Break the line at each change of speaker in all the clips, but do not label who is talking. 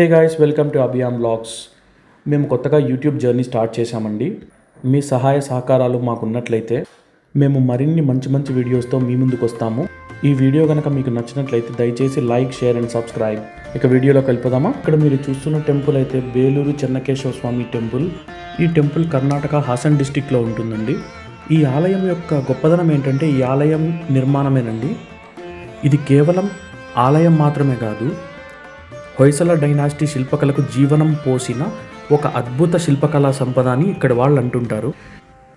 Hey guys welcome to Abhiyan blogs. మేము కొత్తగా YouTube journey start చేశామండి. మీ సహాయ సహకారాలు మాకు ఉన్నట్లయితే మేము మరిన్ని మంచి మంచి వీడియోస్తో మీ ముందుకు వస్తాము ఈ వీడియో కనుక మీకు నచ్చినట్లయితే దయచేసి లైక్ షేర్ అండ్ సబ్స్క్రైబ్. ఇక వీడియోలో కలిపదామా ఇక్కడ మీరు చూస్తున్న టెంపుల్ అయితే బేలూరు చెన్నకేశవ స్వామి టెంపుల్. ఈ టెంపుల్ కర్ణాటక హాసన్ డిస్టిక్లో ఉంటుందండి. ఈ ఆలయం యొక్క గొప్పదనం ఏంటంటే ఈ ఆలయం నిర్మాణమేనండి. ఇది కేవలం ఆలయం మాత్రమే కాదు హొయసల డైనాసిటీ శిల్పకళకు జీవనం పోసిన ఒక అద్భుత శిల్పకళా సంపద అని ఇక్కడ వాళ్ళు అంటుంటారు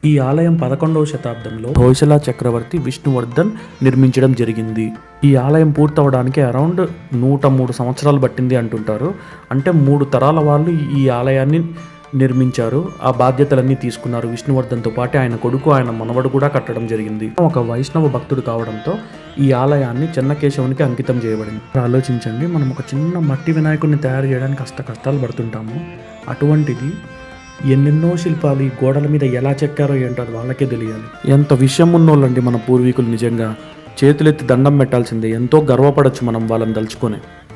ఈ ఆలయం పదకొండవ శతాబ్దంలో హొయసల చక్రవర్తి విష్ణువర్ధన్ నిర్మించడం జరిగింది. ఈ ఆలయం పూర్తవడానికి అరౌండ్ నూట మూడు సంవత్సరాలు పట్టింది అంటుంటారు. అంటే మూడు తరాల వాళ్ళు ఈ ఆలయాన్ని నిర్మించారు. ఆ బాధ్యతలన్నీ తీసుకున్నారు. విష్ణువర్ధన్తో పాటు ఆయన కొడుకు ఆయన మనవడు కూడా కట్టడం జరిగింది. ఒక వైష్ణవ భక్తుడు కావడంతో ఈ ఆలయాన్ని చెన్నకేశవునికి అంకితం చేయబడింది. ఆలోచించండి మనం ఒక చిన్న మట్టి వినాయకుడిని తయారు చేయడానికి కష్ట కష్టాలు పడుతుంటాము. అటువంటిది ఎన్నెన్నో శిల్పాలు ఈ గోడల మీద ఎలా చెక్కారో ఏంటో అది వాళ్ళకే తెలియాలి. ఎంత విషయం ఉన్నోళ్ళండి మన పూర్వీకులు నిజంగా. చేతులెత్తి దండం పెట్టాల్సిందే. ఎంతో గర్వపడొచ్చు మనం వాళ్ళని తలుచుకొని.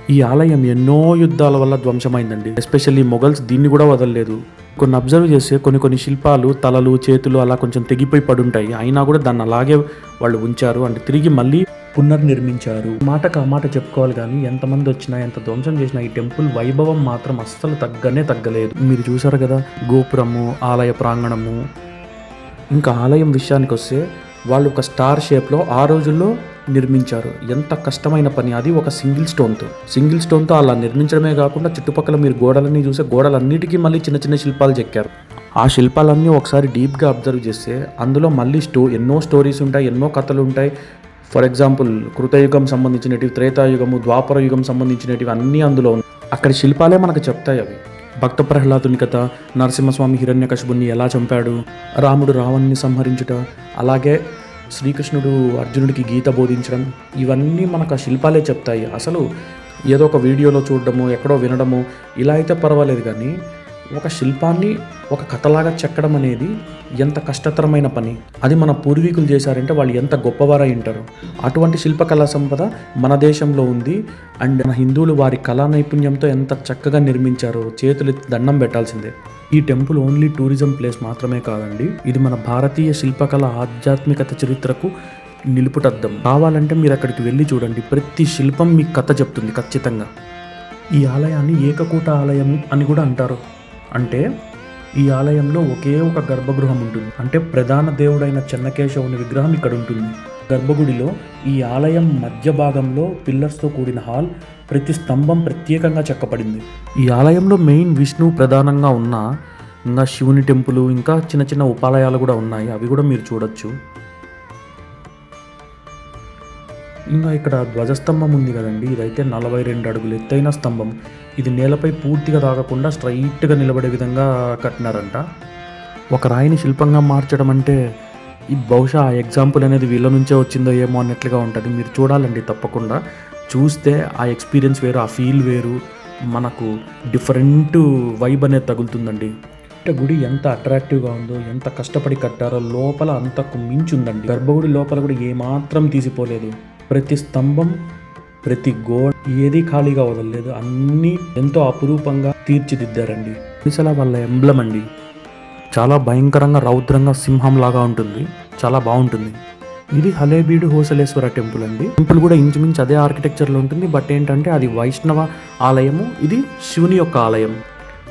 ఈ ఆలయం ఎన్నో యుద్ధాల వల్ల ధ్వంసమైందండి. ఎస్పెషల్లీ మొఘల్స్ దీన్ని కూడా వదలలేదు. కొన్ని అబ్జర్వ్ చేస్తే కొన్ని కొన్ని శిల్పాలు తలలు చేతులు అలా కొంచెం తెగిపోయి పడుంటాయి. అయినా కూడా దాన్ని అలాగే వాళ్ళు ఉంచారు. అంటే తిరిగి మళ్ళీ పునర్నిర్మించారు. మాటకు ఆ మాట చెప్పుకోవాలి కానీ ఎంతమంది వచ్చినా ఎంత ధ్వంసం చేసినా ఈ టెంపుల్ వైభవం మాత్రం అస్సలు తగ్గనే తగ్గలేదు. మీరు చూసారు కదా గోపురము ఆలయ ప్రాంగణము. ఇంకా ఆలయం విషయానికి వస్తే వాళ్ళు ఒక స్టార్ షేప్లో ఆ రోజుల్లో నిర్మించారు. ఎంత కష్టమైన పని అది ఒక సింగిల్ స్టోన్తో. సింగిల్ స్టోన్తో అలా నిర్మించడమే కాకుండా చుట్టుపక్కల మీరు గోడలన్నీ చూసే గోడలన్నిటికీ మళ్ళీ చిన్న చిన్న శిల్పాలు చెక్కారు. ఆ శిల్పాలన్నీ ఒకసారి డీప్గా అబ్జర్వ్ చేస్తే అందులో మళ్ళీ స్టో ఎన్నో స్టోరీస్ ఉంటాయి ఎన్నో కథలు ఉంటాయి. ఫర్ ఎగ్జాంపుల్ కృతయుగం సంబంధించినవి త్రేతాయుగము ద్వాపర యుగం సంబంధించినటివి అన్నీ అందులో ఉన్నాయి. అక్కడ శిల్పాలే మనకు చెప్తాయి అవి. భక్త ప్రహ్లాదుని కథ నరసింహస్వామి హిరణ్యకశిపుణ్ణి ఎలా చంపాడు రాముడు రావణ్ణి సంహరించుట అలాగే శ్రీకృష్ణుడు అర్జునుడికి గీత బోధించడం ఇవన్నీ మనకు ఆ శిల్పాలే చెప్తాయి. అసలు ఏదో ఒక వీడియోలో చూడడము ఎక్కడో వినడము ఇలా అయితే పర్వాలేదు కానీ ఒక శిల్పాన్ని ఒక కథలాగా చెక్కడం అనేది ఎంత కష్టతరమైన పని. అది మన పూర్వీకులు చేశారంటే వాళ్ళు ఎంత గొప్పవారై ఉంటారు. అటువంటి శిల్పకళా సంపద మన దేశంలో ఉంది. అండ్ మన హిందువులు వారి కళా నైపుణ్యంతో ఎంత చక్కగా నిర్మించారో చేతులు దండం పెట్టాల్సిందే. ఈ టెంపుల్ ఓన్లీ టూరిజం ప్లేస్ మాత్రమే కాదండి. ఇది మన భారతీయ శిల్పకళ ఆధ్యాత్మికత చరిత్రకు నిలుపుటద్దం. కావాలంటే మీరు అక్కడికి వెళ్ళి చూడండి. ప్రతి శిల్పం మీకు కథ చెప్తుంది ఖచ్చితంగా. ఈ ఆలయాన్ని ఏకకూట ఆలయం అని కూడా అంటారు. అంటే ఈ ఆలయంలో ఒకే ఒక గర్భగృహం ఉంటుంది. అంటే ప్రధాన దేవుడైన చెన్నకేశవుని విగ్రహం ఇక్కడ ఉంటుంది గర్భగుడిలో ఈ ఆలయం మధ్య భాగంలో పిల్లర్స్తో కూడిన హాల్ ప్రతి స్తంభం ప్రత్యేకంగా చెక్కబడింది. ఈ ఆలయంలో మెయిన్ విష్ణు ప్రధానంగా ఉన్న ఇంకా శివుని టెంపుల్ ఇంకా చిన్న చిన్న ఉపాలయాలు కూడా ఉన్నాయి. అవి కూడా మీరు చూడొచ్చు. ఇంకా ఇక్కడ ధ్వజస్తంభం ఉంది కదండి. ఇదైతే నలభై రెండు అడుగులు ఎత్తైన స్తంభం. ఇది నేలపై పూర్తిగా తాగకుండా స్ట్రైట్గా నిలబడే విధంగా కట్టినారంట. ఒక రాయిని శిల్పంగా మార్చడం అంటే ఈ బహుశా ఆ ఎగ్జాంపుల్ అనేది వీళ్ళ నుంచే వచ్చిందో ఏమో అన్నట్లుగా ఉంటుంది. మీరు చూడాలండి తప్పకుండా. చూస్తే ఆ ఎక్స్పీరియన్స్ వేరు ఆ ఫీల్ వేరు మనకు డిఫరెంట్ వైబ్ అనేది తగులుతుందండి. అంటే గుడి ఎంత అట్రాక్టివ్గా ఉందో ఎంత కష్టపడి కట్టారో లోపల అంతకు మించి ఉందండి గర్భగుడి లోపల కూడా ఏమాత్రం తీసిపోలేదు. ప్రతి స్తంభం ప్రతి గోడ ఏది ఖాళీగా వదలలేదు. అన్నీ ఎంతో అపురూపంగా తీర్చిదిద్దారండి. మిసల వాళ్ళ ఎంబ్లం అండి చాలా భయంకరంగా రౌద్రంగా సింహం లాగా ఉంటుంది. చాలా బాగుంటుంది. ఇది హలేబీడు హోసలేశ్వర టెంపుల్ అండి. టెంపుల్ కూడా ఇంచుమించు అదే ఆర్కిటెక్చర్లో ఉంటుంది. బట్ ఏంటంటే అది వైష్ణవ ఆలయము. ఇది శివుని యొక్క ఆలయం.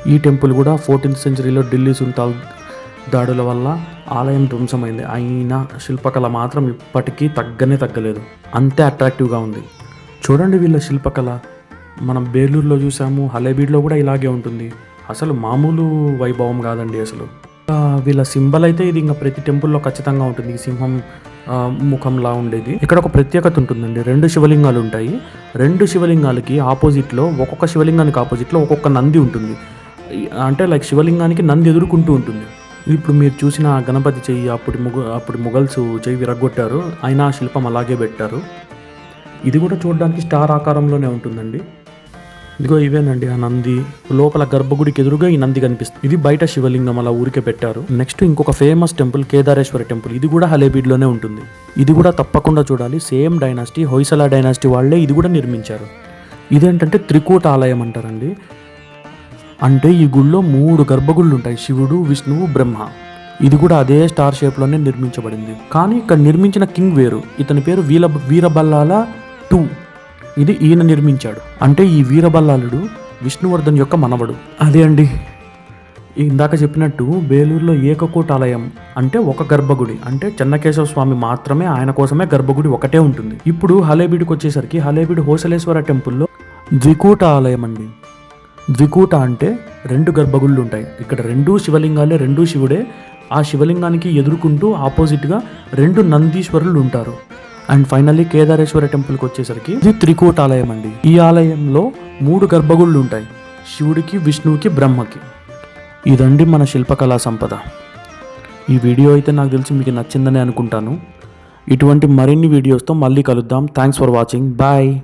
ఈ టెంపుల్ కూడా ఫోర్టీన్త్ సెంచరీలో ఢిల్లీ సుల్తాన్ దాడుల వల్ల ఆలయం ధ్వంసమైంది. అయినా శిల్పకళ మాత్రం ఇప్పటికీ తగ్గనే తగ్గలేదు. అంతే అట్రాక్టివ్గా ఉంది. చూడండి వీళ్ళ శిల్పకళ. మనం బేలూరులో చూసాము హలేబీడ్లో కూడా ఇలాగే ఉంటుంది. అసలు మామూలు వైభవం కాదండి అసలు. వీళ్ళ సింబల్ అయితే ఇది ఇంకా ప్రతి టెంపుల్లో ఖచ్చితంగా ఉంటుంది. ఈ సింహం ముఖంలా ఉండేది. ఇక్కడ ఒక ప్రత్యేకత ఉంటుందండి. రెండు శివలింగాలు ఉంటాయి. రెండు శివలింగాలకి ఆపోజిట్లో ఒక్కొక్క శివలింగానికి ఆపోజిట్లో ఒక్కొక్క నంది ఉంటుంది. అంటే లైక్ శివలింగానికి నంది ఎదుర్కొంటూ ఉంటుంది. ఇప్పుడు మీరు చూసిన గణపతి చెయ్యి అప్పుడు ముగ అప్పుడు మొఘల్స్ చెయ్యి విరగొట్టారు అయినా శిల్పం అలాగే పెట్టారు. ఇది కూడా చూడడానికి స్టార్ ఆకారంలోనే ఉంటుందండి. ఇదిగో ఇవేనండి ఆ నంది. లోపల గర్భగుడికి ఎదురుగా ఈ నంది కనిపిస్తుంది. ఇది బయట శివలింగం అలా ఊరికే పెట్టారు. నెక్స్ట్ ఇంకొక ఫేమస్ టెంపుల్ కేదారేశ్వర టెంపుల్. ఇది కూడా హలేబీడ్లోనే ఉంటుంది. ఇది కూడా తప్పకుండా చూడాలి. సేమ్ డైనాసిటీ హొయసల డైనాసిటీ వాళ్ళే ఇది కూడా నిర్మించారు. ఇదేంటంటే త్రికూట ఆలయం అంటారండి. అంటే ఈ గుళ్ళో మూడు గర్భగుళ్ళు ఉంటాయి శివుడు విష్ణువు బ్రహ్మ. ఇది కూడా అదే స్టార్ షేప్లోనే నిర్మించబడింది. కానీ ఇక్కడ నిర్మించిన కింగ్ వేరు. ఇతని పేరు వీర వీరబల్లాల టూ. ఇది ఈయన నిర్మించాడు. అంటే ఈ వీరబల్లాలుడు విష్ణువర్ధన్ యొక్క మనవడు. అదే అండి. ఇందాక చెప్పినట్టు బేలూరులో ఏకకోటాలయం అంటే ఒక గర్భగుడి. అంటే చెన్నకేశవ స్వామి మాత్రమే ఆయన కోసమే గర్భగుడి ఒకటే ఉంటుంది. ఇప్పుడు హలేబీడికి వచ్చేసరికి హలేబీడి హోసలేశ్వర టెంపుల్లో ద్వికూట ఆలయం అండి. ద్వికూట అంటే రెండు గర్భగుళ్ళు ఉంటాయి. ఇక్కడ రెండు శివలింగాలే రెండు శివుడే. ఆ శివలింగానికి ఎదుర్కొంటూ ఆపోజిట్గా రెండు నందీశ్వరులు ఉంటారు. అండ్ ఫైనల్లీ కేదారేశ్వర టెంపుల్కి వచ్చేసరికి ఇది త్రికూటాలయం అండి. ఈ ఆలయంలో మూడు గర్భగుళ్ళు ఉంటాయి. శివుడికి విష్ణువుకి బ్రహ్మకి. ఇదండి మన శిల్పకళా సంపద. ఈ వీడియో అయితే నాకు తెలిసి మీకు నచ్చిందని అనుకుంటాను. ఇటువంటి మరిన్ని వీడియోస్తో మళ్ళీ కలుద్దాం. Thanks for watching bye